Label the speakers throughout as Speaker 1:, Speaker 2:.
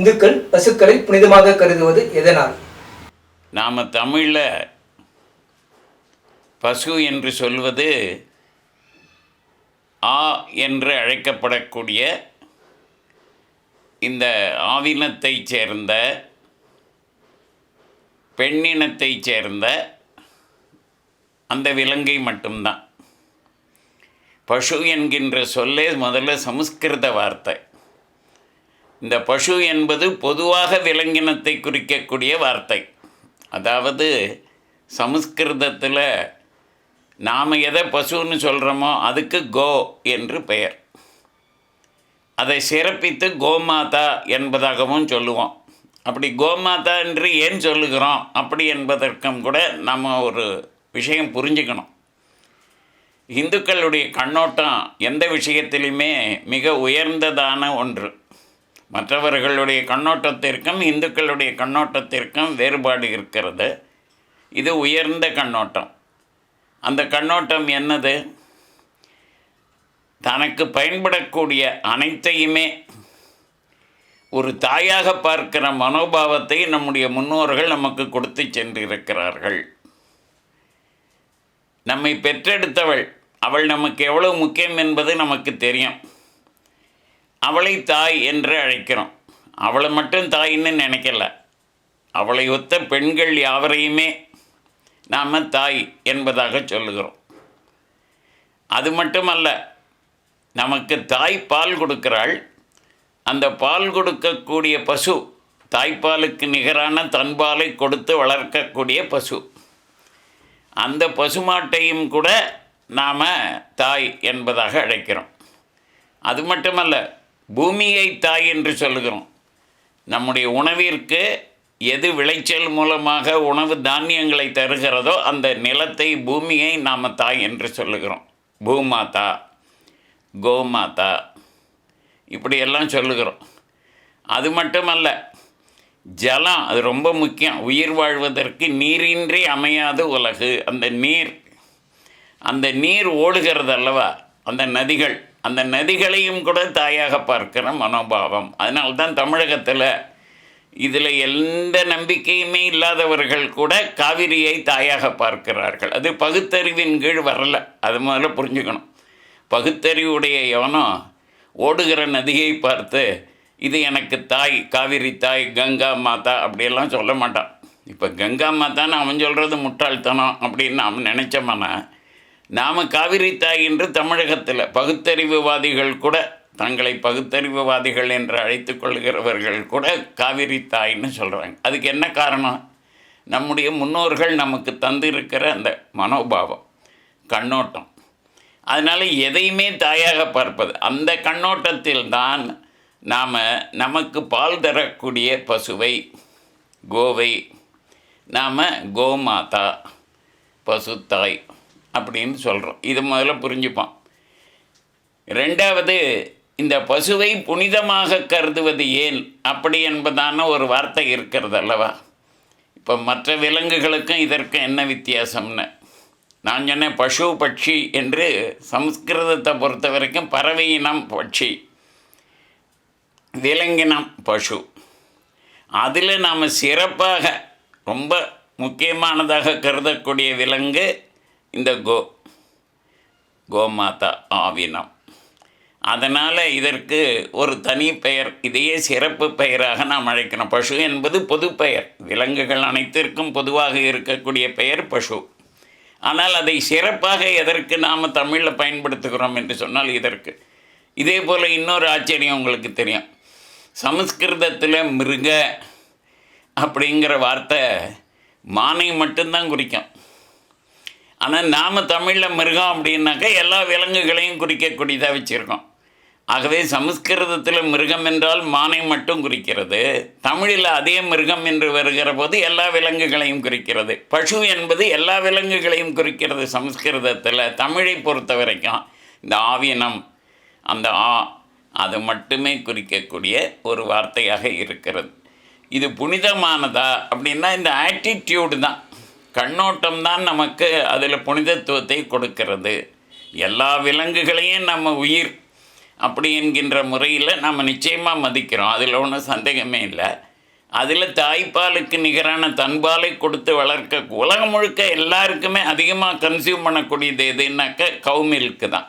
Speaker 1: இந்துக்கள் பசுக்களை புனிதமாக கருதுவது எதனால்?
Speaker 2: நாம் தமிழில் பசு என்று சொல்வது ஆ என்று அழைக்கப்படக்கூடிய இந்த ஆவினத்தைச் சேர்ந்த பெண்ணினத்தைச் சேர்ந்த அந்த விலங்கை மட்டும்தான். பசு என்கின்ற சொல்லே முதல்ல சமஸ்கிருத வார்த்தை. இந்த பசு என்பது பொதுவாக விலங்கினத்தை குறிக்கக்கூடிய வார்த்தை. அதாவது சமஸ்கிருதத்தில் நாம் எதை பசுன்னு சொல்கிறோமோ அதுக்கு கோ என்று பெயர். அதை சிறப்பித்து கோமாதா என்பதாகவும் சொல்லுவோம். அப்படி கோமாதா என்று ஏன் சொல்லுகிறோம்? அப்படி என்பதற்கும் கூட நம்ம ஒரு விஷயம் புரிஞ்சுக்கணும். இந்துக்களுடைய கண்ணோட்டம் எந்த விஷயத்திலுமே மிக உயர்ந்ததான ஒன்று. மற்றவர்களுடைய கண்ணோட்டத்திற்கும் இந்துக்களுடைய கண்ணோட்டத்திற்கும் வேறுபாடு இருக்கிறது. இது உயர்ந்த கண்ணோட்டம். அந்த கண்ணோட்டம் என்னது? தனக்கு பயன்படக்கூடிய அனைத்தையுமே ஒரு தாயாக பார்க்கிற மனோபாவத்தை நம்முடைய முன்னோர்கள் நமக்கு கொடுத்து சென்றிருக்கிறார்கள். நம்மை பெற்றெடுத்தவள். அவள் நமக்கு எவ்வளவு முக்கியம் என்பது நமக்கு தெரியும். அவளை தாய் என்று அழைக்கிறோம். அவளை மட்டும் தாயின்னு நினைக்கல. அவளை ஒத்த பெண்கள் யாவரையுமே நாம் தாய் என்பதாக சொல்லுகிறோம். அது மட்டுமல்ல நமக்கு தாய் பால் கொடுக்கிறாள். அந்த பால் கொடுக்கக்கூடிய பசு தாய்ப்பாலுக்கு நிகரான தன்பாலை கொடுத்து வளர்க்கக்கூடிய பசு. அந்த பசுமாட்டையும் கூட நாம் தாய் என்பதாக அழைக்கிறோம். அது மட்டுமல்ல பூமியை தாய் என்று சொல்லுகிறோம். நம்முடைய உணவிற்கு எது விளைச்சல் மூலமாக உணவு தானியங்களை தருகிறதோ அந்த நிலத்தை பூமியை நாம் தாய் என்று சொல்லுகிறோம். பூமாதா கோமாதா இப்படியெல்லாம் சொல்லுகிறோம். அது மட்டுமல்ல ஜலம் அது ரொம்ப முக்கியம். உயிர் வாழ்வதற்கு நீரின்றி அமையாத உலகு. அந்த நீர் அந்த நீர் ஓடுகிறது அல்லவா? அந்த நதிகள். அந்த நதிகளையும் கூட தாயாக பார்க்கிற மனோபாவம். அதனால்தான் தமிழகத்தில் இதில் எந்த நம்பிக்கையுமே இல்லாதவர்கள் கூட காவிரியை தாயாக பார்க்கிறார்கள். அது பகுத்தறிவின் கீழ் வரல. அது முதல்ல புரிஞ்சுக்கணும். பகுத்தறிவுடைய எவனோ ஓடுகிற நதியை பார்த்து இது எனக்கு தாய் காவிரி தாய் கங்கா மாதா அப்படியெல்லாம் சொல்ல மாட்டான். இப்போ கங்கா மாதான்னு அவன் சொல்கிறது முட்டாள்தனம் அப்படின்னு அவன் நினச்சோம்னா நாம் காவிரி தாய் என்று தமிழகத்தில் பகுத்தறிவுவாதிகள் கூட தங்களை பகுத்தறிவுவாதிகள் என்று அழைத்து கொள்கிறவர்கள் கூட காவிரி தாய்ன்னு சொல்கிறாங்க அதுக்கு என்ன காரணம்? நம்முடைய முன்னோர்கள் நமக்கு தந்திருக்கிற அந்த மனோபாவம் கண்ணோட்டம். அதனால் எதையுமே தாயாக பார்ப்பது. அந்த கண்ணோட்டத்தில் தான் நாம் நமக்கு பால் தரக்கூடிய பசுவை கோவை நாம் கோமாதா பசுத்தாய் அப்படின்னு சொல்கிறோம் இது முதல்ல புரிஞ்சுப்போம். ரெண்டாவது இந்த பசுவை புனிதமாக கருதுவது ஏன்? அப்படி என்பதான ஒரு வார்த்தை இருக்கிறது அல்லவா? இப்போ மற்ற விலங்குகளுக்கும் இதற்கும் என்ன வித்தியாசம்னு? நான் சொன்னேன் பசு பட்சி என்று சம்ஸ்கிருதத்தை பொறுத்த வரைக்கும் பறவையினம் பட்சி. விலங்கினம் பசு. அதில் நாம் சிறப்பாக ரொம்ப முக்கியமானதாக கருதக்கூடிய விலங்கு இந்த கோ கோமாதா ஆவினம். அதனால் இதற்கு ஒரு தனி பெயர் இதையே சிறப்பு பெயராக நாம் அழைக்கிறோம். பசு என்பது பொது பெயர். விலங்குகள் அனைத்திற்கும் பொதுவாக இருக்கக்கூடிய பெயர் பசு. ஆனால் அதை சிறப்பாக எதற்கு நாம் தமிழில் பயன்படுத்துகிறோம் என்று சொன்னால் இதற்கு. இதே போல் இன்னொரு ஆச்சரியம் உங்களுக்கு தெரியும். சமஸ்கிருதத்தில் மிருக அப்படிங்கிற வார்த்தை மானை மட்டும்தான் குறிக்கும். ஆனால் நாம் தமிழில் மிருகம் அப்படின்னாக்கா எல்லா விலங்குகளையும் குறிக்கக்கூடியதாக வச்சுருக்கோம். ஆகவே சமஸ்கிருதத்தில் மிருகம் என்றால் மானை மட்டும் குறிக்கிறது. தமிழில் அதே மிருகம் என்று வருகிற போது எல்லா விலங்குகளையும் குறிக்கிறது. பசு என்பது எல்லா விலங்குகளையும் குறிக்கிறது சமஸ்கிருதத்தில் தமிழை பொறுத்த வரைக்கும். இந்த ஆவினம் அந்த ஆ அது மட்டுமே குறிக்கக்கூடிய ஒரு வார்த்தையாக இருக்கிறது. இது புனிதமானதா அப்படின்னா இந்த ஆட்டிடியூடு தான். கண்ணோட்டம் தான் நமக்கு அதில் புனிதத்துவத்தை கொடுக்கிறது. எல்லா விலங்குகளையும் நம்ம உயிர் அப்படி என்கின்ற முறையில் நம்ம நிச்சயமாக மதிக்கிறோம். அதில் ஒன்றும் சந்தேகமே இல்லை. அதில் தாய்ப்பாலுக்கு நிகரான தன்பாலை கொடுத்து வளர்க்க உலகம் முழுக்க எல்லாருக்குமே அதிகமாக கன்சியூம் பண்ணக்கூடியது எதுனாக்க கவு மில்க்கு தான்.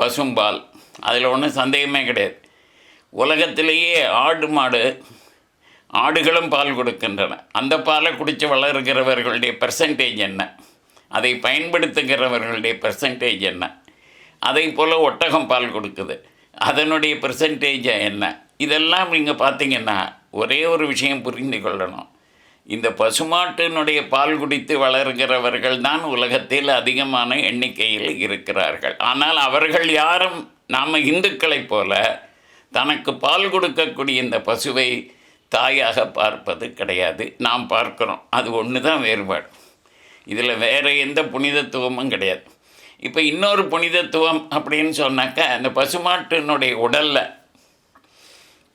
Speaker 2: பசும்பால். அதில் ஒன்றும் சந்தேகமே கிடையாது. உலகத்திலேயே ஆடு மாடு ஆடுகளும் பால் கொடுக்கின்றன. அந்த பாலை குடித்து வளர்கிறவர்களுடைய பெர்சன்டேஜ் என்ன? அதை பயன்படுத்துகிறவர்களுடைய பெர்சன்டேஜ் என்ன? அதை போல் ஒட்டகம் பால் கொடுக்குது. அதனுடைய பெர்சன்டேஜ் என்ன? இதெல்லாம் நீங்கள் பார்த்தீங்கன்னா ஒரே ஒரு விஷயம் புரிந்து கொள்ளணும். இந்த பசுமாட்டினுடைய பால் குடித்து வளர்கிறவர்கள் தான் உலகத்தில் அதிகமான எண்ணிக்கையில் இருக்கிறார்கள். ஆனால் அவர்கள் யாரும் நாம் இந்துக்களைப் போல தனக்கு பால் கொடுக்கக்கூடிய இந்த பசுவை தாயாக பார்ப்பது கிடையாது. நாம் பார்க்குறோம். அது ஒன்று தான் வேறுபாடு. இதில் வேறு எந்த புனிதத்துவமும் கிடையாது. இப்போ இன்னொரு புனிதத்துவம் அப்படின்னு சொன்னாக்கா அந்த பசுமாட்டினுடைய உடலில்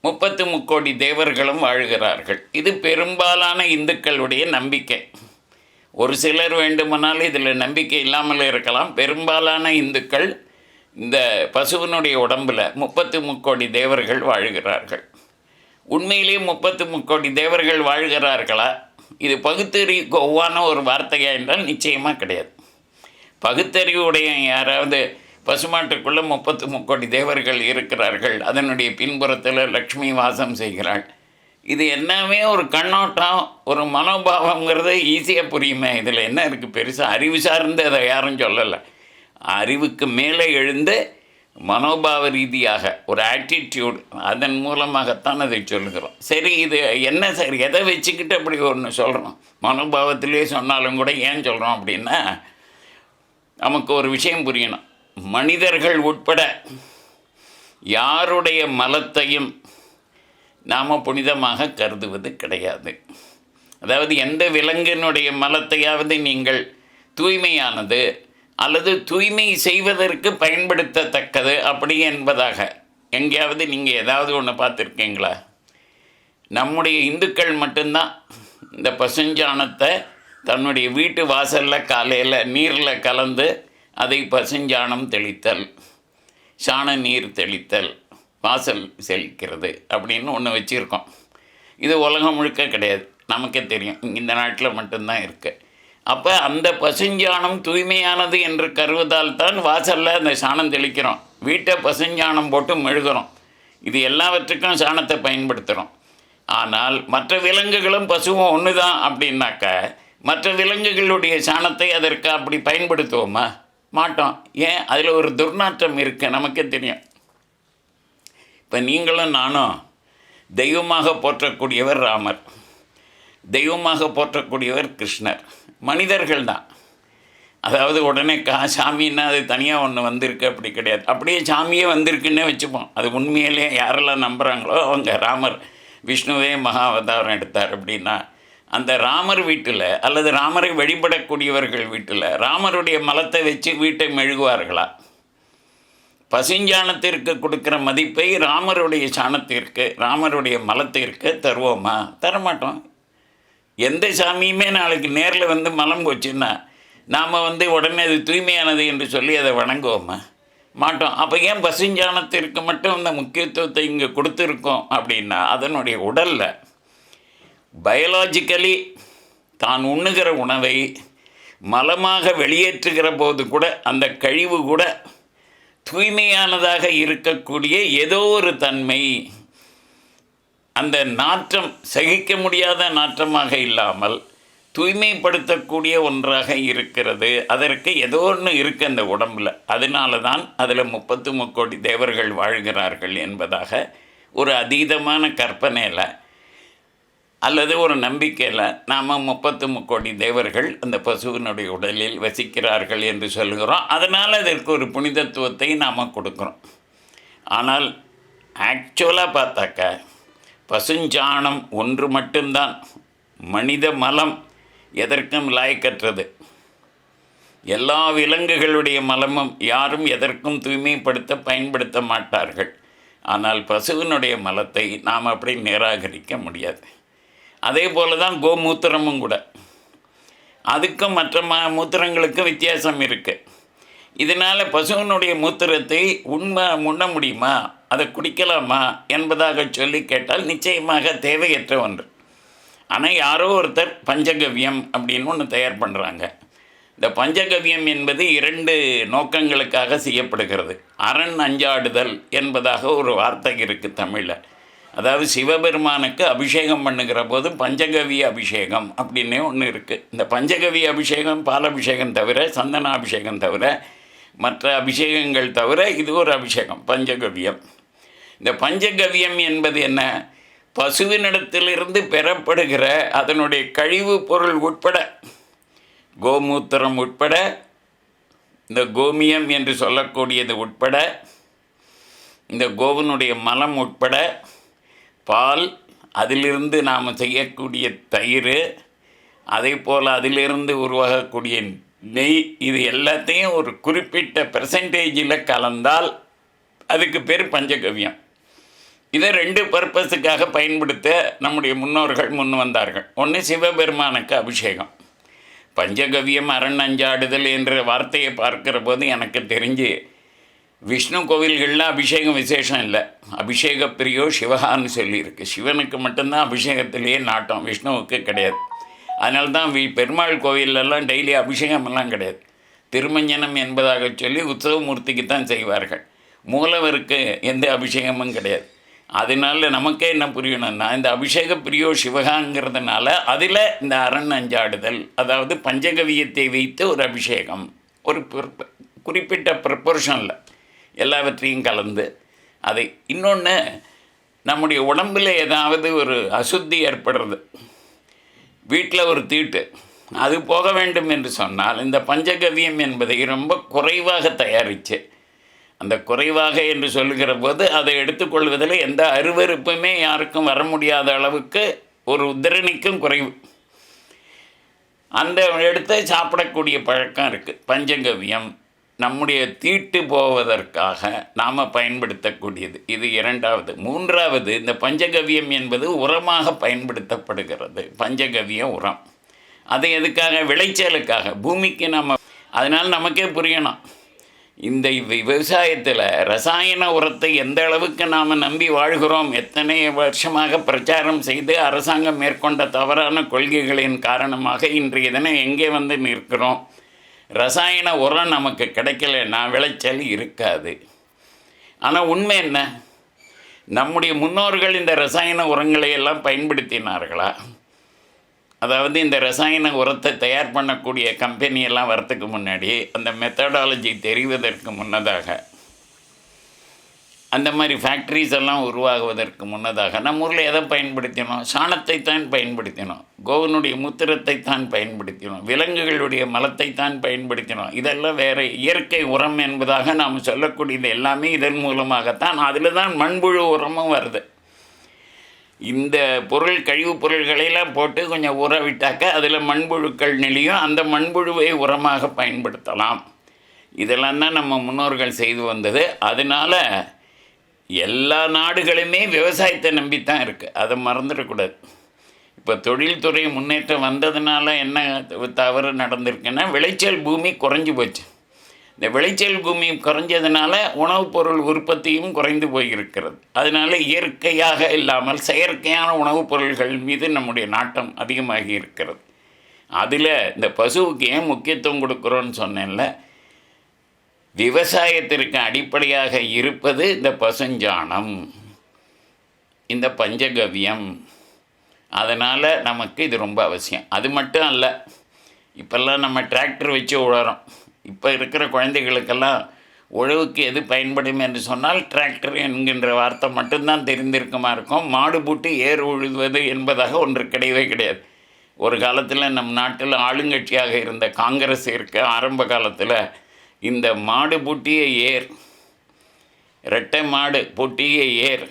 Speaker 2: முப்பத்து முக்கோடி தேவர்களும் வாழ்கிறார்கள். இது பெரும்பாலான இந்துக்களுடைய நம்பிக்கை. ஒரு சிலர் வேண்டுமானால் இதில் நம்பிக்கை இல்லாமல் இருக்கலாம். பெரும்பாலான இந்துக்கள் இந்த பசுவினுடைய உடம்பில் முப்பத்து முக்கோடி தேவர்கள் வாழ்கிறார்கள். உண்மையிலேயே முப்பத்து முக்கோடி தேவர்கள் வாழ்கிறார்களா? இது பகுத்தறிவுக்கு ஒவ்வான ஒரு வார்த்தையா என்றால் நிச்சயமாக கிடையாது. பகுத்தறிவுடைய யாராவது பசுமாட்டுக்குள்ளே முப்பத்து முக்கோடி தேவர்கள் இருக்கிறார்கள் அதனுடைய பின்புறத்தில் லக்ஷ்மி வாசம் செய்கிறாள். இது எல்லாமே ஒரு கண்ணோட்டம் ஒரு மனோபாவங்கிறது ஈஸியாக புரியுமே. இதில் என்ன இருக்குது பெருசாக அறிவு சார்ந்து அதை யாரும் சொல்லலை. அறிவுக்கு மேலே எழுந்து மனோபாவ ரீதியாக ஒரு ஆட்டிடியூட் அதன் மூலமாகத்தான் அதை சொல்லுகிறோம். சரி இது என்ன சார் எதை வச்சுக்கிட்டு அப்படி ஒன்று சொல்கிறோம் மனோபாவத்திலே சொன்னாலும் கூட ஏன் சொல்கிறோம் அப்படின்னா நமக்கு ஒரு விஷயம் புரியணும். மனிதர்கள் உட்பட யாருடைய மலத்தையும் நாம் புனிதமாக கருதுவது கிடையாது. அதாவது எந்த விலங்கினுடைய மலத்தையாவது நீங்கள் தூய்மையானது அல்லது தூய்மை செய்வதற்கு பயன்படுத்தத்தக்கது அப்படி என்பதாக. எங்கேயாவது நீங்கள் ஏதாவது ஒன்று பார்த்துருக்கீங்களா? நம்முடைய இந்துக்கள் மட்டும்தான் இந்த பசுஞ்சாணத்தை தன்னுடைய வீட்டு வாசலில் காலையில் நீரில் கலந்து அதை பசுஞ்சாணம் தெளித்தல் சாண நீர் தெளித்தல் வாசல் செழிக்கிறது அப்படின்னு ஒன்று வச்சுருக்கோம். இது உலகம் முழுக்க கிடையாது. நமக்கே தெரியும். இந்த நாட்டில் மட்டும்தான் இருக்குது அப்போ அந்த பசுஞ்சாணம் தூய்மையானது என்று கருவதால் தான் வாசலில் அந்த சாணம் தெளிக்கிறோம். வீட்டை பசுஞ்சாணம் போட்டு மெழுகிறோம். இது எல்லாவற்றுக்கும் சாணத்தை பயன்படுத்துகிறோம் ஆனால் மற்ற விலங்குகளும் பசுவும் ஒன்று தான் அப்படின்னாக்க மற்ற விலங்குகளுடைய சாணத்தை அதற்கு அப்படி பயன்படுத்துவோமா? மாட்டோம். ஏன்? அதில் ஒரு துர்நாற்றம் இருக்குது நமக்கே தெரியும். இப்போ நீங்களும் நானும் தெய்வமாக போற்றக்கூடியவர் ராமர். தெய்வமாக போற்றக்கூடியவர் கிருஷ்ணர். மனிதர்கள் தான் அதாவது உடனே கா சாமின்னா அது தனியாக ஒன்று வந்திருக்கு அப்படி கிடையாது. அப்படியே சாமியே வந்திருக்குன்னே வச்சுப்போம். அது உண்மையிலே யாரெல்லாம் நம்புகிறாங்களோ அவங்க ராமர் விஷ்ணுவே மகாவதாரம் எடுத்தார் அப்படின்னா அந்த ராமர் வீட்டில் அல்லது ராமரை வழிபடக்கூடியவர்கள் வீட்டில் ராமருடைய மலத்தை வச்சு வீட்டை மெழுகுவார்களா? பசுஞ்சாணத்திற்கு கொடுக்குற மதிப்பை ராமருடைய சாணத்திற்கு ராமருடைய மலத்திற்கு தருவோமா? தரமாட்டோம். எந்த சாமியுமே நாளைக்கு நேரில் வந்து மலம் போச்சுன்னா நாம் வந்து உடனே அது தூய்மையானது என்று சொல்லி அதை வணங்குவோமா? மாட்டோம். அப்போ ஏன் பசுஞ்சானத்திற்கு மட்டும் இந்த முக்கியத்துவத்தை இங்கே கொடுத்துருக்கோம் அப்படின்னா அதனுடைய உடலில் பயாலாஜிக்கலி தான் உண்ணுகிற உணவை மலமாக வெளியேற்றுகிற போது கூட அந்த கழிவு கூட தூய்மையானதாக இருக்கக்கூடிய ஏதோ ஒரு தன்மை அந்த நாற்றம் சகிக்க முடியாத நாற்றமாக இல்லாமல் தூய்மைப்படுத்தக்கூடிய ஒன்றாக இருக்கிறது. அதற்கு ஏதோ ஒன்று இருக்குது அந்த உடம்பில். அதனால தான் அதில் முப்பத்து முக்கோடி தேவர்கள் வாழ்கிறார்கள் என்பதாக ஒரு அதீதமான கற்பனையில் அல்லது ஒரு நம்பிக்கையில் நாம் முப்பத்து முக்கோடி தேவர்கள் அந்த பசுவினுடைய உடலில் வசிக்கிறார்கள் என்று சொல்கிறோம் அதனால் அதற்கு ஒரு புனிதத்துவத்தை நாம் கொடுக்குறோம். ஆனால் ஆக்சுவலாக பார்த்தாக்க பசுஞ்சாணம் ஒன்று மட்டும்தான். மனித மலம் எதற்கும் லாய்க்கற்றது. எல்லா விலங்குகளுடைய மலமும் யாரும் எதற்கும் தூய்மைப்படுத்த பயன்படுத்த மாட்டார்கள். ஆனால் பசுவினுடைய மலத்தை நாம் அப்படி நிராகரிக்க முடியாது. அதே போல தான் கோமூத்திரமும் கூட. அதுக்கும் மற்ற ம மூத்திரங்களுக்கும் வித்தியாசம் இருக்குது இதனால் பசுவினுடைய மூத்திரத்தை உண்மை உண்ண முடியுமா? அதை குடிக்கலாமா என்பதாக சொல்லி கேட்டால் நிச்சயமாக தேவையற்ற ஒன்று. ஆனால் யாரோ ஒருத்தர் பஞ்சகவ்யம் அப்படின்னு ஒன்று தயார் பண்ணுறாங்க இந்த பஞ்சகவ்யம் என்பது இரண்டு நோக்கங்களுக்காக செய்யப்படுகிறது. அரண் அஞ்சாடுதல் என்பதாக ஒரு வார்த்தை இருக்குது தமிழில். அதாவது சிவபெருமானுக்கு அபிஷேகம் பண்ணுகிற போது பஞ்சகவிய அபிஷேகம் அப்படின்னே ஒன்று இருக்குது இந்த பஞ்சகவி அபிஷேகம் பாலபிஷேகம் தவிர சந்தனாபிஷேகம் தவிர மற்ற அபிஷேகங்கள் தவிர இது ஒரு அபிஷேகம் பஞ்சகவியம். இந்த பஞ்சகவியம் என்பது என்ன? பசுவினிடத்திலிருந்து பெறப்படுகிற அதனுடைய கழிவு பொருள் உட்பட கோமூத்திரம் உட்பட இந்த கோமியம் என்று சொல்லக்கூடியது உட்பட இந்த கோவனுடைய மலம் உட்பட பால் அதிலிருந்து நாம் செய்யக்கூடிய தயிர் அதே போல் அதிலிருந்து உருவாகக்கூடிய நெய் இது எல்லாத்தையும் ஒரு குறிப்பிட்ட பெர்சன்டேஜில் கலந்தால் அதுக்கு பேர் பஞ்சகவியம். இதை ரெண்டு பர்பஸுக்காக பயன்படுத்த நம்முடைய முன்னோர்கள் முன் வந்தார்கள். ஒன்று சிவபெருமானுக்கு அபிஷேகம். பஞ்சகவியம் அரண் அஞ்சாடுதல் என்ற வார்த்தையை பார்க்குற போது எனக்கு தெரிஞ்சு விஷ்ணு கோவில்களில் அபிஷேகம் விசேஷம் இல்லை. அபிஷேக பிரியோ சிவகான்னு சொல்லியிருக்கு. சிவனுக்கு மட்டும்தான் அபிஷேகத்திலேயே நாட்டம். விஷ்ணுவுக்கு கிடையாது. அதனால தான் வி பெருமாள் கோவிலெல்லாம் டெய்லி அபிஷேகமெல்லாம் கிடையாது. திருமஞ்சனம் என்பதாக சொல்லி உற்சவமூர்த்திக்கு தான் செய்வார்கள். மூலவருக்கு எந்த அபிஷேகமும் கிடையாது. அதனால நமக்கே என்ன புரியணும்னா இந்த அபிஷேக பிரியோ சிவகாங்கிறதுனால அதில் இந்த அரண் அஞ்சாடுதல் அதாவது பஞ்சகவியத்தை வைத்து ஒரு அபிஷேகம் ஒரு குறிப்பிட்ட ப்ரப்போர்ஷனில் எல்லாவற்றையும் கலந்து அதை இன்னொன்று நம்முடைய உடம்பில் ஏதாவது ஒரு அசுத்தி ஏற்படுறது வீட்டில் ஒரு தீட்டு அது போக வேண்டும் என்று சொன்னால் இந்த பஞ்சகவியம் என்பதை ரொம்ப குறைவாக தயாரித்து அந்த குறைவாக என்று சொல்லுகிற போது அதை எடுத்துக்கொள்வதில் எந்த அருவருப்புமே யாருக்கும் வர முடியாத அளவுக்கு ஒரு உத்திரணிக்கும் குறைவு. அந்த எடுத்து சாப்பிடக்கூடிய பழக்கம் இருக்குது பஞ்சகவ்யம் நம்முடைய தீட்டு போவதற்காக நாம் பயன்படுத்தக்கூடியது. இது இரண்டாவது. மூன்றாவது இந்த பஞ்சகவ்யம் என்பது உரமாக பயன்படுத்தப்படுகிறது. பஞ்சகவ்ய உரம். அது எதுக்காக? விளைச்சலுக்காக. பூமிக்கு நம்ம அதனால் நமக்கே புரியணும். இந்த விவசாயத்தில் ரசாயன உரத்தை எந்த அளவுக்கு நாம் நம்பி வாழ்கிறோம் எத்தனை வருஷமாக பிரச்சாரம் செய்து அரசாங்கம் மேற்கொண்ட தவறான கொள்கைகளின் காரணமாக இன்றைய தினம் எங்கே வந்து நிற்கிறோம்? ரசாயன உரம் நமக்கு கிடைக்கலன்னா விளைச்சல் இருக்காது. ஆனால் உண்மை என்ன? நம்முடைய முன்னோர்கள் இந்த ரசாயன உரங்களை எல்லாம் பயன்படுத்தினார்களா? அதாவது இந்த ரசாயன உரத்தை தயார் பண்ணக்கூடிய கம்பெனியெல்லாம் வரத்துக்கு முன்னாடி அந்த மெத்தடாலஜி தெரிவதற்கு முன்னதாக அந்த மாதிரி ஃபேக்ட்ரிஸ் எல்லாம் உருவாகுவதற்கு முன்னதாக நம்ம ஊரில் எதை பயன்படுத்தினோம்? சாணத்தை தான் பயன்படுத்தினோம். கோவனுடைய மூத்திரத்தை தான் பயன்படுத்தினோம். விலங்குகளுடைய மலத்தை தான் பயன்படுத்தினோம். இதெல்லாம் வேறு இயற்கை உரம் என்பதாக நாம் சொல்லக்கூடியது எல்லாமே இதன் மூலமாகத்தான். அதில் தான் மண்புழு உரமும் வருது. இந்த பொருள் கழிவுப் பொருள்களையெல்லாம் போட்டு கொஞ்சம் உர விட்டாக்க அதில் மண்புழுக்கள் நெளியும். அந்த மண்புழுவை உரமாக பயன்படுத்தலாம். இதெல்லாம் தான் நம்ம முன்னோர்கள் செய்து வந்தது. அதனால் எல்லா நாடுகளுமே விவசாயத்தை நம்பித்தான் இருக்குது அதை மறந்துடக்கூடாது இப்போ தொழில்துறை முன்னேற்றம் வந்ததுனால என்ன தவறு நடந்திருக்குன்னா விளைச்சல் பூமி குறைஞ்சி போச்சு. இந்த விளைச்சல் பூமி குறைஞ்சதுனால உணவுப் பொருள் உற்பத்தியும் குறைந்து போயிருக்கிறது. அதனால் இயற்கையாக இல்லாமல் செயற்கையான உணவுப் பொருள்கள் மீது நம்முடைய நாட்டம் அதிகமாகி இருக்கிறது. அதில் இந்த பசுவுக்கு ஏன் முக்கியத்துவம் கொடுக்குறோன்னு சொன்னேன்ல விவசாயத்திற்கு அடிப்படையாக இருப்பது இந்த பசுஞ்சாணம் இந்த பஞ்சகவ்யம். அதனால் நமக்கு இது ரொம்ப அவசியம். அது மட்டும் அல்ல இப்போல்லாம் நம்ம டிராக்டர் வச்சு உழறோம். இப்போ இருக்கிற குழந்தைகளுக்கெல்லாம் உழவுக்கு எது பயன்படும் என்று சொன்னால் டிராக்டர் என்கின்ற வார்த்தை மட்டும்தான் தெரிந்திருக்குமா இருக்கும். மாடு பூட்டி ஏர் உழுவது என்பதாக ஒன்று கிடையவே கிடையாது. ஒரு காலத்தில் நம் நாட்டில் ஆளுங்கட்சியாக இருந்த காங்கிரஸ் இருக்க ஆரம்ப காலத்தில் இந்த மாடு பூட்டிய ஏர் ரெட்டை மாடு பூட்டிய ஏர்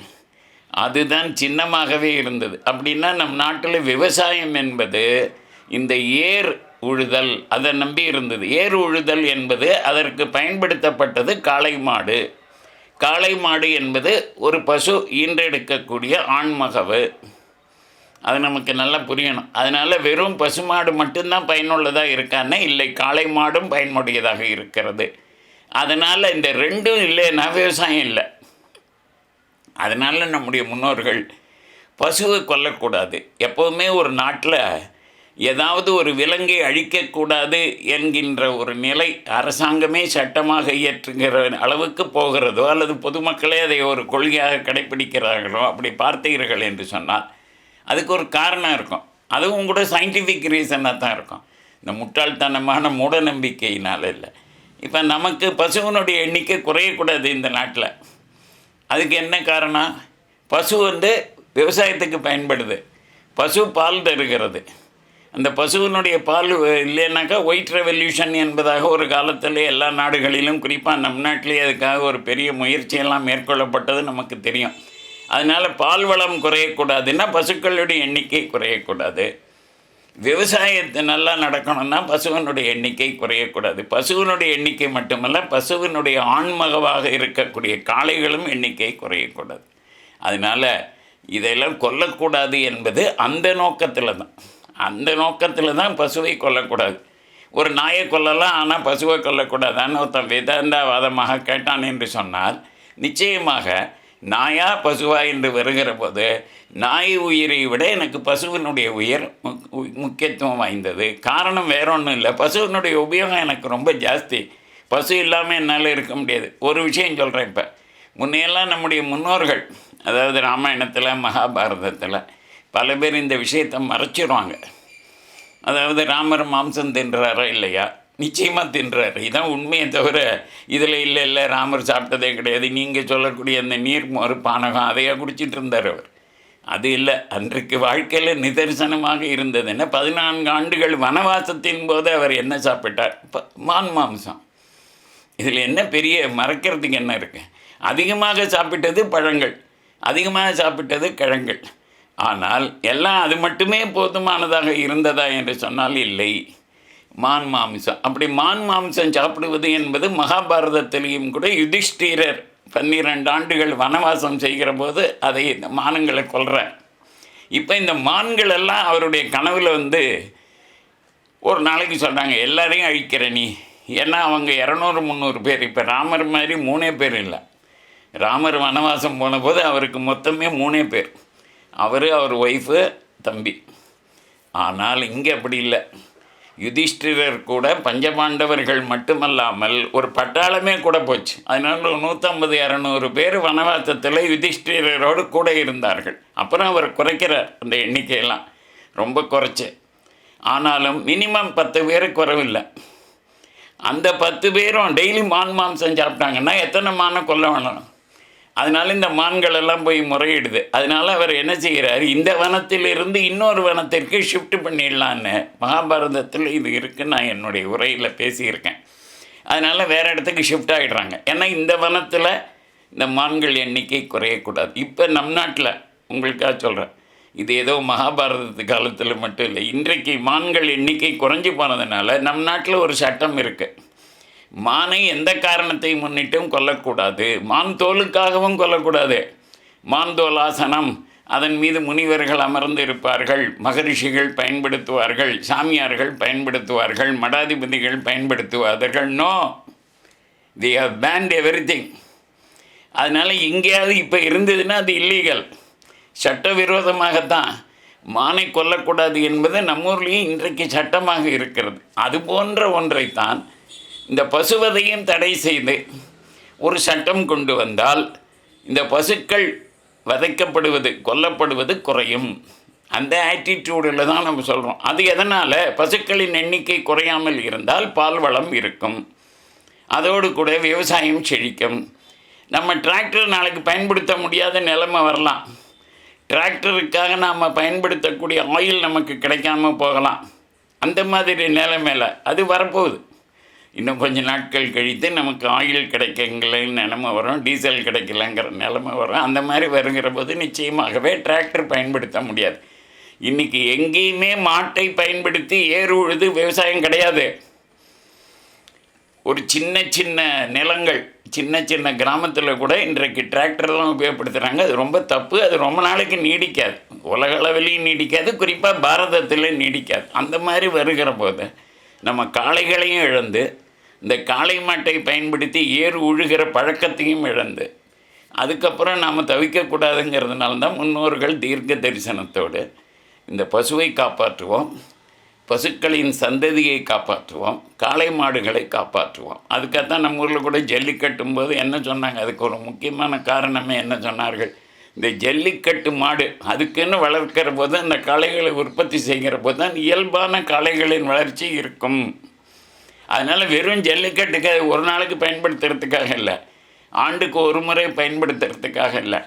Speaker 2: அதுதான் சின்னமாகவே இருந்தது. அப்படின்னா நம் நாட்டில் விவசாயம் என்பது இந்த ஏர் உழுதல் அதை நம்பி இருந்தது. ஏர் உழுதல் என்பது அதற்கு பயன்படுத்தப்பட்டது காளை மாடு. காளை மாடு என்பது ஒரு பசு ஈன்றெடுக்கக்கூடிய ஆண்மகவு அது நமக்கு நல்லா புரியணும். அதனால் வெறும் பசுமாடு மட்டும்தான் பயனுள்ளதாக இருக்கான்னா இல்லை காளை மாடும் பயனுடையதாக இருக்கிறது. அதனால் இந்த ரெண்டும் இல்லைன்னா விவசாயம் இல்லை. அதனால் நம்முடைய முன்னோர்கள் பசுவை கொல்லக்கூடாது. எப்போவுமே ஒரு நாட்டில் ஏதாவது ஒரு விலங்கை அழிக்கக்கூடாது என்கின்ற ஒரு நிலை அரசாங்கமே சட்டமாக இயற்றுகிற அளவுக்கு போகிறதோ அல்லது பொதுமக்களே அதை ஒரு கொள்கையாக கடைப்பிடிக்கிறார்களோ அப்படி பார்த்தீர்கள் என்று சொன்னால் அதுக்கு ஒரு காரணம் இருக்கும். அதுவும் கூட சயின்டிஃபிக் ரீசனாக தான் இருக்கும். இந்த முட்டாள்தனமான மூட நம்பிக்கையினால் இல்லை. இப்போ நமக்கு பசுவினுடைய எண்ணிக்கை குறையக்கூடாது இந்த நாட்டில். அதுக்கு என்ன காரணம்? பசு வந்து விவசாயத்துக்கு பயன்படுது. பசு பால் தருகிறது. அந்த பசுவினுடைய பால் இல்லைன்னாக்கா ஒயிட் ரெவல்யூஷன் என்பதாக ஒரு காலத்தில் எல்லா நாடுகளிலும் குறிப்பாக நம் நாட்டிலேயே அதுக்காக ஒரு பெரிய முயற்சியெல்லாம் மேற்கொள்ளப்பட்டது நமக்கு தெரியும். அதனால் பால் வளம் குறையக்கூடாதுன்னா பசுக்களுடைய எண்ணிக்கை குறையக்கூடாது. விவசாயத்தை நல்லா நடக்கணும்னா பசுவினுடைய எண்ணிக்கை குறையக்கூடாது. பசுவினுடைய எண்ணிக்கை மட்டுமல்ல பசுவினுடைய ஆண்மகவாக இருக்கக்கூடிய காளைகளும் எண்ணிக்கை குறையக்கூடாது. அதனால் இதெல்லாம் கொல்லக்கூடாது என்பது அந்த நோக்கத்தில் தான். அந்த நோக்கத்தில் தான் பசுவை கொல்லக்கூடாது. ஒரு நாயை கொல்லலாம் ஆனால் பசுவை கொல்லக்கூடாதான்னு ஒருத்தன் வேதாந்தாவாதமாக கேட்டான் என்று சொன்னால் நிச்சயமாக நாயா பசுவா என்று வருகிற போது நாய் உயிரை விட எனக்கு பசுவினுடைய உயிர் மு- முக்கியத்துவம் வாய்ந்தது. காரணம் வேற ஒன்றும் இல்லை. பசுவினுடைய உபயோகம் எனக்கு ரொம்ப ஜாஸ்தி. பசு இல்லாமல் என்னால் இருக்க முடியாது. ஒரு விஷயம் சொல்கிறேன் இப்போ. முன்னையெல்லாம் நம்முடைய முன்னோர்கள் அதாவது ராமாயணத்தில் மகாபாரதத்தில் பல பேர் இந்த விஷயத்தை மறைச்சிடுவாங்க அதாவது ராமர் மாம்சம் தின்றாரா இல்லையா? நிச்சயமாக தின்றாரு. இதான் உண்மையை தவிர இதில் இல்லை இல்லை ராமர் சாப்பிட்டதே கிடையாது. நீங்கள் சொல்லக்கூடிய அந்த நீர் பானகம் அதையே குடிச்சிட்டு இருந்தார் அவர். அது இல்லை. அன்றைக்கு வாழ்க்கையில் நிதர்சனமாக இருந்ததுன்னா பதினான்கு ஆண்டுகள் வனவாசத்தின் போது அவர் என்ன சாப்பிட்டார்? இப்போ மான் மாம்சம். இதில் என்ன பெரிய மறக்கிறதுக்கு என்ன இருக்குது அதிகமாக சாப்பிட்டது பழங்கள். அதிகமாக சாப்பிட்டது கிழங்கள். ஆனால் எல்லாம் அது மட்டுமே போதுமானதாக இருந்ததா என்று சொன்னால் இல்லை. மான் மாமிசம். அப்படி மான் மாமிசம் சாப்பிடுவது என்பது மகாபாரதத்திலேயும் கூட யுதிஷ்டிரர் பன்னிரெண்டு ஆண்டுகள் வனவாசம் செய்கிற போது அதை இந்த மானங்களை கொள்கிறார் இப்போ இந்த மான்கள் எல்லாம் அவருடைய கனவில் வந்து ஒரு நாளைக்கு சொல்கிறாங்க எல்லாரையும் அழிக்கிற நீ. ஏன்னா அவங்க இரநூறு முந்நூறு பேர். இப்போ ராமர் மாதிரி மூணே பேர் இல்லை. ராமர் வனவாசம் போன போது அவருக்கு மொத்தமே மூணே பேர். அவர் அவர் ஒய்ஃபு தம்பி. ஆனால் இங்கே அப்படி இல்லை. யுதிஷ்டிரர் கூட பஞ்சபாண்டவர்கள் மட்டுமல்லாமல் ஒரு பட்டாளமே கூட போச்சு. அதனால நூற்றம்பது இரநூறு பேர் வனவாசத்தில் யுதிஷ்டிரரோடு கூட இருந்தார்கள். அப்புறம் அவர் குறைக்கிறார் அந்த எண்ணிக்கையெல்லாம் ரொம்ப குறைச்சு. ஆனாலும் மினிமம் பத்து பேர் குறைவில்லை. அந்த பத்து பேரும் டெய்லி மான் மாம்சம் சாப்பிட்டாங்கன்னா எத்தனை மானை கொல்ல வேணும்? அதனால இந்த மான்கள் எல்லாம் போய் முறையிடுது. அதனால அவர் என்ன செய்கிறார்? இந்த வனத்திலிருந்து இன்னொரு வனத்திற்கு ஷிஃப்ட் பண்ணிடலான்னு மகாபாரதத்தில் இது இருக்குன்னு நான் என்னுடைய உரையில் பேசியிருக்கேன். அதனால் வேறு இடத்துக்கு ஷிஃப்ட் ஆகிடுறாங்க ஏன்னா இந்த வனத்தில் இந்த மான்கள் எண்ணிக்கை குறையக்கூடாது. இப்போ நம் நாட்டில் உங்களுக்காக சொல்கிறேன் இது ஏதோ மகாபாரதத்து காலத்தில் மட்டும் இல்லை இன்றைக்கு மான்கள் எண்ணிக்கை குறைஞ்சி போனதுனால நம் நாட்டில் ஒரு சட்டம் இருக்குது மானை எந்த காரணத்தை முன்னிட்டும் கொல்லக்கூடாது. மான் தோலுக்காகவும் கொல்லக்கூடாது. மான் அதன் மீது முனிவர்கள் அமர்ந்து இருப்பார்கள் மகரிஷிகள் பயன்படுத்துவார்கள் சாமியார்கள் பயன்படுத்துவார்கள் மடாதிபதிகள் பயன்படுத்துவார்கள். No the have banned everything அதனால் எங்கேயாவது இப்போ இருந்ததுன்னா அது இல்லீகல் சட்டவிரோதமாகத்தான். மானை கொல்லக்கூடாது என்பது நம்ம ஊர்லேயும் இன்றைக்கு சட்டமாக இருக்கிறது. அது போன்ற ஒன்றைத்தான் இந்த பசுவதையும் தடை செய்து ஒரு சட்டம் கொண்டு வந்தால் இந்த பசுக்கள் வதைக்கப்படுவது கொல்லப்படுவது குறையும். அந்த ஆட்டிடியூடில் தான் நம்ம சொல்கிறோம் அது எதனால்? பசுக்களின் எண்ணிக்கை குறையாமல் இருந்தால் பால் வளம் இருக்கும். அதோடு கூட விவசாயம் செழிக்கும். நம்ம டிராக்டர் நாளைக்கு பயன்படுத்த முடியாத நிலைமை வரலாம். டிராக்டருக்காக நாம் பயன்படுத்தக்கூடிய ஆயில் நமக்கு கிடைக்காம போகலாம். அந்த மாதிரி நிலைமையில் அது வரப்போகுது. இன்னும் கொஞ்ச நாட்கள் கழித்து நமக்கு ஆயில் கிடைக்கலன்னு நிலமை வரும் டீசல் கிடைக்கலங்கிற நிலமை வரும். அந்த மாதிரி வருங்கிற போது நிச்சயமாகவே டிராக்டர் பயன்படுத்த முடியாது. இன்றைக்கி எங்கேயுமே மாட்டை பயன்படுத்தி ஏறு உழுது விவசாயம் கிடையாது. ஒரு சின்ன சின்ன நிலங்கள் சின்ன சின்ன கிராமத்தில் கூட இன்றைக்கு டிராக்டர்லாம் உபயோகப்படுத்துகிறாங்க அது ரொம்ப தப்பு அது ரொம்ப நாளைக்கு நீடிக்காது. உலக அளவிலையும் நீடிக்காது குறிப்பாக பாரதத்தில் நீடிக்காது. அந்த மாதிரி வருகிற போது நம்ம காளைகளையும் இழந்து இந்த காளை மாட்டை பயன்படுத்தி ஏறு உழுகிற பழக்கத்தையும் இழந்து அதுக்கப்புறம் நாம் தவிக்கக்கூடாதுங்கிறதுனால தான் முன்னோர்கள் தீர்க்க தரிசனத்தோடு இந்த பசுவை காப்பாற்றுவோம் பசுக்களின் சந்ததியை காப்பாற்றுவோம் காளை மாடுகளை காப்பாற்றுவோம். அதுக்காகத்தான் நம்ம ஊரில் கூட ஜல்லிக்கட்டும் போது என்ன சொன்னாங்க? அதுக்கு ஒரு முக்கியமான காரணமே என்ன சொன்னார்கள்? இந்த ஜல்லிக்கட்டு மாடு அதுக்குன்னு வளர்க்கிற போது அந்த களைகளை உற்பத்தி செய்கிற போது தான் இயல்பான களைகளின் வளர்ச்சி இருக்கும். அதனால் வெறும் ஜல்லிக்கட்டுக்கு அது ஒரு நாளைக்கு பயன்படுத்துறதுக்காக இல்லை. ஆண்டுக்கு ஒரு முறை பயன்படுத்துறதுக்காக இல்லை.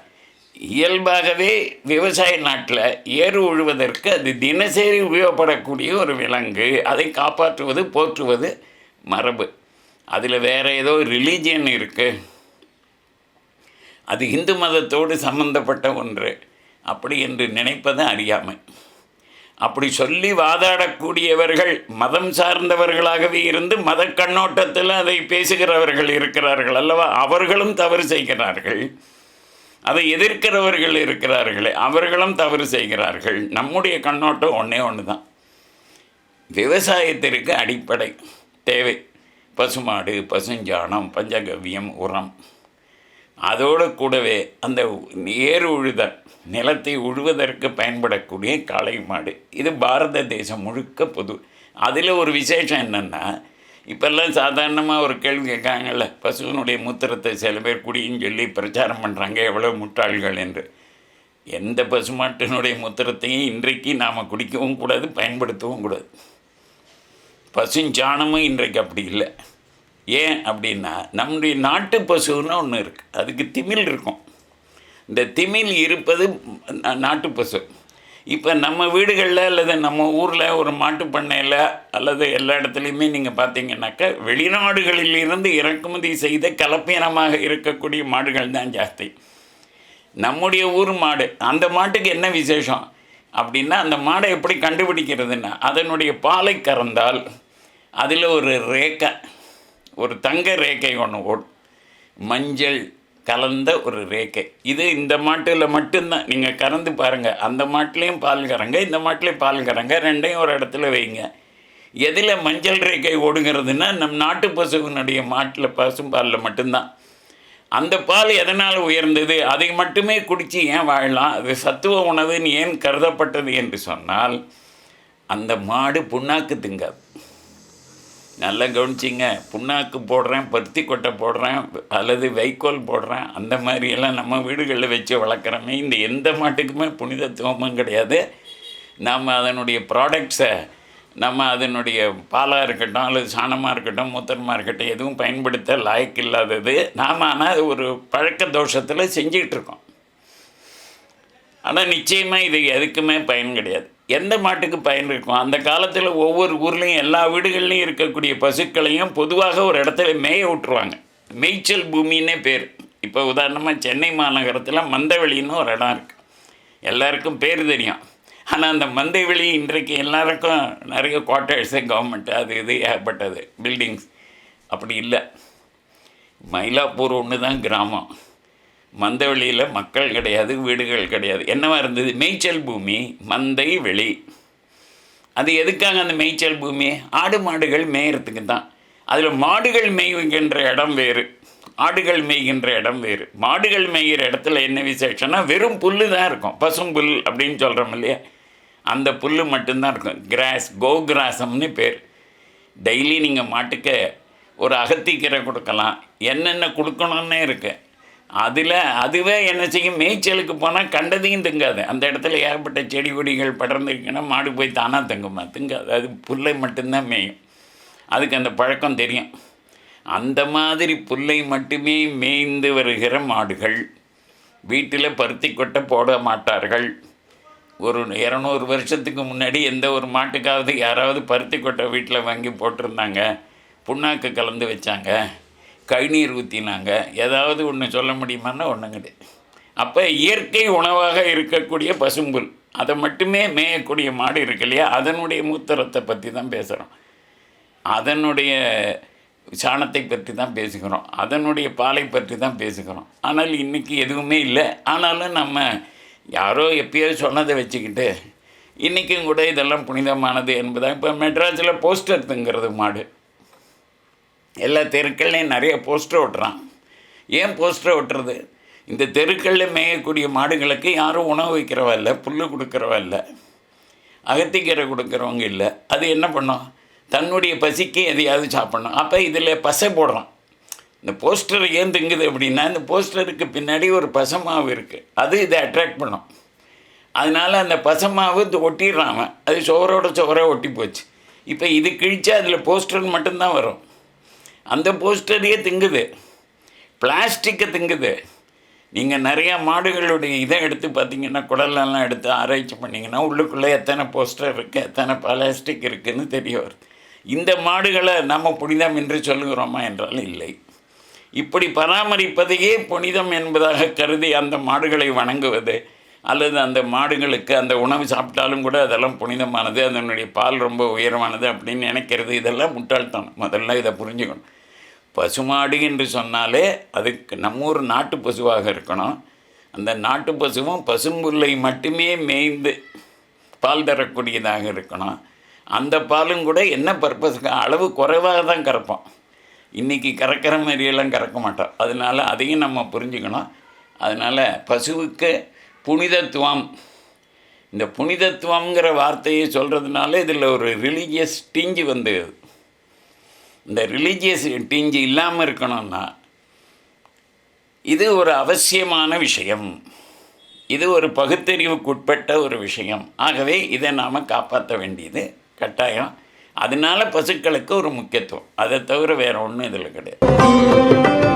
Speaker 2: இயல்பாகவே விவசாய நாட்டில் ஏறு உழுவதற்கு அது தினசரி உபயோகப்படக்கூடிய ஒரு விலங்கு. அதை காப்பாற்றுவது போற்றுவது மரபு. அதில் வேறு ஏதோ ரிலீஜியன் இருக்குது அது இந்து மதத்தோடு சம்பந்தப்பட்ட ஒன்று. அப்படி என்று நினைப்பது அறியாமை. அப்படி சொல்லி வாதாடக்கூடியவர்கள் மதம் சார்ந்தவர்களாகவே இருந்து மத கண்ணோட்டத்தில் அதை பேசுகிறவர்கள் இருக்கிறார்கள் அல்லவா? அவர்களும் தவறு செய்கிறார்கள். அதை எதிர்க்கிறவர்கள் இருக்கிறார்களே அவர்களும் தவறு செய்கிறார்கள். நம்முடைய கண்ணோட்டம் ஒன்றே ஒன்று தான் விவசாயத்திற்கு அடிப்படை தேவை. பசுமாடு பசுஞ்சாணம் பஞ்சகவ்யம் உரம். அதோடு கூடவே அந்த ஏறு உழுதல் நிலத்தை உழுவதற்கு பயன்படக்கூடிய காளை மாடு. இது பாரத தேசம் முழுக்க பொது. அதில் ஒரு விசேஷம் என்னென்னா இப்போல்லாம் சாதாரணமாக ஒரு கேள்வி கேட்காங்கல்ல பசுவினுடைய மூத்திரத்தை சில பேர் குடின்னு சொல்லி பிரச்சாரம் பண்ணுறாங்க எவ்வளோ முட்டாள்கள் என்று. எந்த பசுமாட்டினுடைய மூத்திரத்தையும் இன்றைக்கு நாம் குடிக்கவும் கூடாது பயன்படுத்தவும் கூடாது. பசுஞ்சாணமும் இன்றைக்கு அப்படி இல்லை. ஏன் அப்படின்னா நம்முடைய நாட்டு பசுன்னு ஒன்று இருக்குது அதுக்கு திமில் இருக்கும். இந்த திமில் இருப்பது நாட்டு பசு. இப்போ நம்ம வீடுகளில் அல்லது நம்ம ஊரில் ஒரு மாட்டு பண்ணையில் அல்லது எல்லா இடத்துலையுமே நீங்கள் பார்த்தீங்கன்னாக்கா வெளிநாடுகளில் இருந்து இறக்குமதி செய்த கலப்பினமாக இருக்கக்கூடிய மாடுகள் தான் ஜாஸ்தி. நம்முடைய ஊர் மாடு அந்த மாட்டுக்கு என்ன விசேஷம்? அப்படின்னா அந்த மாடை எப்படி கண்டுபிடிக்கிறதுன்னா அதனுடைய பாலை கறந்தால் அதில் ஒரு ரேக்கை ஒரு தங்க ரேக்கை ஒன்று ஓடும் மஞ்சள் கலந்த ஒரு ரேக்கை இது இந்த மாட்டில் மட்டும்தான். நீங்கள் கறந்து பாருங்கள் அந்த மாட்டிலையும் பால் கறங்க இந்த மாட்டிலையும் பால் கறங்க ரெண்டையும் ஒரு இடத்துல வைங்க. எதில் மஞ்சள் ரேக்கை ஓடுங்கிறதுனா நம் நாட்டு பசுவினுடைய மாட்டில் பசும்பாலில் மட்டும்தான். அந்த பால் எதனால் உயர்ந்தது? அதை மட்டுமே குடித்து ஏன் வாழலாம்? அது சத்துவ உணவுன்னு ஏன் கருதப்பட்டது என்று சொன்னால் அந்த மாடு புண்ணாக்கு திங்காது. நல்லா கவனிச்சிங்க. புண்ணாக்கு போடுறேன் பருத்தி கொட்டை போடுறேன் அல்லது வைக்கோல் போடுறேன் அந்த மாதிரியெல்லாம் நம்ம வீடுகளில் வச்சு வளர்க்குறோமே இந்த எந்த மாட்டுக்குமே புனிதத்துவமும் கிடையாது. நாம் அதனுடைய ப்ராடக்ட்ஸை நம்ம அதனுடைய பாலாக இருக்கட்டும் அல்லது சாணமாக இருக்கட்டும் மூத்திரமாக இருக்கட்டும் எதுவும் பயன்படுத்த லாய்க்கு இல்லாதது. நாம் ஆனால் அது ஒரு பழக்க தோஷத்தில் செஞ்சிகிட்ருக்கோம் ஆனால் நிச்சயமாக இது எதுக்குமே பயன் கிடையாது. எந்த மாட்டுக்கு பயன் இருக்கும்? அந்த காலத்தில் ஒவ்வொரு ஊர்லேயும் எல்லா வீடுகள்லையும் இருக்கக்கூடிய பசுக்களையும் பொதுவாக ஒரு இடத்துல மேய விட்டுருவாங்க. மேய்ச்சல் பூமின்னே பேர். இப்போ உதாரணமாக சென்னை மாநகரத்தில் மந்தவெளின்னு ஒரு இடம் இருக்குது எல்லாருக்கும் பேர் தெரியும். ஆனால் அந்த மந்தவெளி இன்றைக்கு எல்லாருக்கும் நிறைய குவார்ட்டர்ஸு கவர்மெண்ட் அது இது ஏகப்பட்டது பில்டிங்ஸ் அப்படி இல்லை. மயிலாப்பூர் ஒன்று தான் கிராமம். மந்தவெளியில் மக்கள் கிடையாது வீடுகள் கிடையாது. என்னவா இருந்தது? மேய்ச்சல் பூமி மந்தை வெளி. அது எதுக்காக அந்த மேய்ச்சல் பூமி? ஆடு மாடுகள் மேயறதுக்கு தான். அதில் மாடுகள் மேய்கின்ற இடம் வேறு. ஆடுகள் மேய்கின்ற இடம் வேறு. மாடுகள் மேய்கிற இடத்துல என்ன விசேஷம்னா வெறும் புல்லு தான் இருக்கும். பசும் புல் அப்படின்னு சொல்கிறோம் இல்லையா? அந்த புல் மட்டும்தான் இருக்கும். கிராஸ் கோ கிராசம்னு பேர். டெய்லி நீங்கள் மாட்டுக்கு ஒரு அகத்திக்கீரை கொடுக்கலாம். என்னென்ன கொடுக்கணும்னே இருக்குது அதில் அதுவே என்ன செய்யும்? மேய்ச்சலுக்கு போனால் கண்டதையும் திங்காது. அந்த இடத்துல ஏகப்பட்ட செடி கொடிகள் படர்ந்துருக்குன்னா மாடு போய் தானாக தங்குமா? திங்காது. அது புல்லை மட்டும்தான் மேயும். அதுக்கு அந்த பழக்கம் தெரியும். அந்த மாதிரி புல்லை மட்டுமே மேய்ந்து வருகிற மாடுகள் வீட்டில் பருத்தி கொட்டை போட மாட்டார்கள். ஒரு இரநூறு வருஷத்துக்கு முன்னாடி எந்த ஒரு மாட்டுக்காவது யாராவது பருத்தி கொட்டை வீட்டில் வாங்கி போட்டிருந்தாங்க. புண்ணாக்கு கலந்து வச்சாங்க. கழிநீர் ஊற்றினாங்க ஏதாவது ஒன்று சொல்ல முடியுமான்னா ஒன்றும் கிடையாது அப்போ இயற்கை உணவாக இருக்கக்கூடிய பசும்புல் அதை மட்டுமே மேயக்கூடிய மாடு இருக்கு இல்லையா? அதனுடைய மூத்திரத்தை பற்றி தான் பேசுகிறோம் அதனுடைய சாணத்தை பற்றி தான் பேசுகிறோம். அதனுடைய பாலை பற்றி தான் பேசுகிறோம். ஆனால் இன்றைக்கி எதுவுமே இல்லை. ஆனாலும் நம்ம யாரோ எப்பயோ சொன்னதை வச்சுக்கிட்டு இன்றைக்கும் கூட இதெல்லாம் புனிதமானது என்பதாக இப்போ மெட்ராஸில் போஸ்டர் திங்கிறது மாடு. எல்லா தெருக்கள்லையும் நிறைய போஸ்டர் ஓட்டுறான். ஏன் போஸ்டர் ஓட்டுறது? இந்த தெருக்களில் மேயக்கூடிய மாடுகளுக்கு யாரும் உணவு வைக்கிறவ இல்லை புல் கொடுக்குறவ இல்லை அகத்திக்கீரை கொடுக்குறவங்க இல்லை. அது என்ன பண்ணும்? தன்னுடைய பசிக்கு எதையாவது சாப்பிட்ணும். அப்போ இதில் பசை போடுறான். இந்த போஸ்டர் ஏன் திங்குது அப்படின்னா இந்த போஸ்டருக்கு பின்னாடி ஒரு பசமாவு இருக்குது அது இதை அட்ராக்ட் பண்ணும். அதனால் அந்த பசமாவு இது ஒட்டிடுறான் அவன். அது சுவரோட சுவராக ஒட்டி போச்சு. இப்போ இது கிழிச்சா அதில் போஸ்டர் மட்டும்தான் வரும். அந்த போஸ்டரையே திங்குது. பிளாஸ்டிக்கை திங்குது. நீங்கள் நிறையா மாடுகளுடைய இதை எடுத்து பார்த்தீங்கன்னா குடலெல்லாம் எடுத்து ஆராய்ச்சி பண்ணிங்கன்னா உள்ளுக்குள்ளே எத்தனை போஸ்டர் இருக்குது எத்தனை பிளாஸ்டிக் இருக்குதுன்னு தெரிய வருது. இந்த மாடுகளை நம்ம புனிதம் என்று சொல்லுகிறோமா என்றால் இல்லை. இப்படி பராமரிப்பதையே புனிதம் என்பதாக கருதி அந்த மாடுகளை வணங்குவது அல்லது அந்த மாடுகளுக்கு அந்த உணவு சாப்பிட்டாலும் கூட அதெல்லாம் புனிதமானது அதனுடைய பால் ரொம்ப உயரமானது அப்படின்னு நினைக்கிறது. இதெல்லாம் முட்டாள்தனம். முதல்ல இதை புரிஞ்சுக்கணும். பசுமாடு என்று சொன்னாலே அதுக்கு நம்ம ஊர் நாட்டு பசுவாக இருக்கணும். அந்த நாட்டு பசுவும் பசும்புல்லை மட்டுமே மேய்ந்து பால் தரக்கூடியதாக இருக்கணும். அந்த பாலும் கூட என்ன பர்பஸ்க்கு அளவு குறைவாக தான் கறப்போம். இன்றைக்கி கறக்கிற மாதிரியெல்லாம் கறக்க மாட்டோம். அதனால் அதையும் நம்ம புரிஞ்சுக்கணும். அதனால் பசுவுக்கு புனிதத்துவம். இந்த புனிதத்துவங்கிற வார்த்தையை சொல்கிறதுனால இதில் ஒரு ரிலீஜியஸ் டிஞ்சு வந்து. இந்த ரிலீஜியஸ் டிஞ்சு இல்லாமல் இருக்கணும்னா இது ஒரு அவசியமான விஷயம். இது ஒரு பகுத்தறிவுக்குட்பட்ட ஒரு விஷயம். ஆகவே இதை நாம் காப்பாற்ற வேண்டியது கட்டாயம். அதனால பசுக்களுக்கு ஒரு முக்கியத்துவம். அதை தவிர வேறு ஒன்றும் இதில் கிடையாது.